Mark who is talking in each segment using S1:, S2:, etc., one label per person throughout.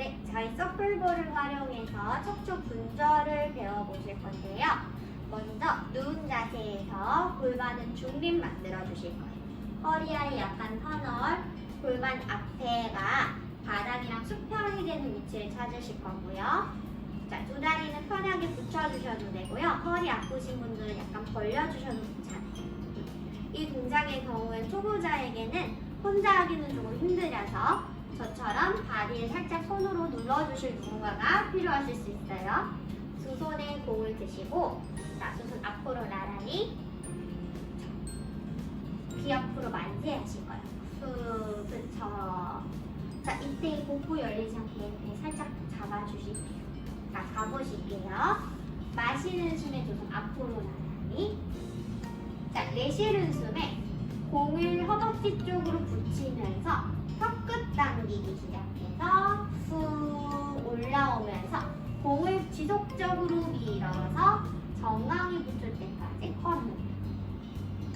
S1: 네, 저희 서플볼을 활용해서 척추 분절을 배워보실 건데요. 먼저 누운 자세에서 골반은 중립 만들어 주실 거예요. 허리 아래 약간 터널, 골반 앞에가 바닥이랑 수평이 되는 위치를 찾으실 거고요. 자, 두 다리는 편하게 붙여주셔도 되고요. 허리 아프신 분들은 약간 벌려주셔도 괜찮아요. 이 동작의 경우에 초보자에게는 혼자 하기는 조금 힘들어서 저처럼 다리를 살짝 손으로 눌러주실 누군가가 필요하실 수 있어요. 두 손에 공을 드시고 자, 두손 앞으로 나란히 귀 앞으로 만세하실 거예요. 후, 그쵸. 자, 이때 복부 열리지 않게 배 살짝 잡아주실게요. 자, 가보실게요. 마시는 숨에 두 손 앞으로 나란히. 자, 내쉬는 숨에 지속적으로 밀어서 정강이 붙을 때까지 걷는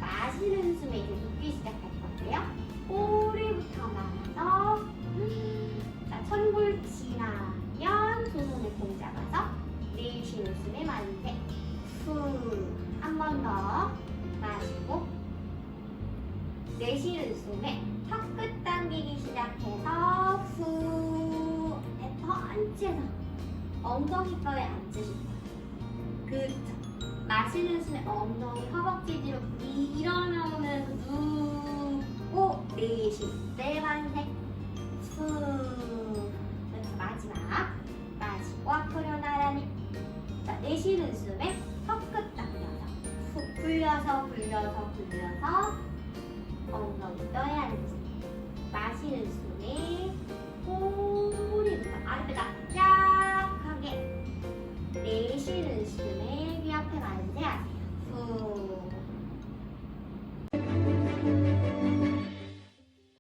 S1: 마시는 숨에 이제 눕기 시작할 건데요. 꼬리부터 말아서 자, 천골 지나면 두 손에 공 잡아서 내쉬는 숨에 만세 후한 번 더 마시고 내쉬는 숨에 턱끝 당기기 시작해서 후 엉덩이뼈에 앉으실 거예요. 그쵸. 마시는 숨에 엉덩이 허벅지 뒤로 밀어넣으면서 눕고 내쉴 때 만세 후 그래서 마지막 마시고 앞으로 나란히 자 내쉬는 숨에 턱끝 당겨서 후 풀려서 풀려서 풀려서 쉬는 숨에 귀 앞에 만세하세요. 후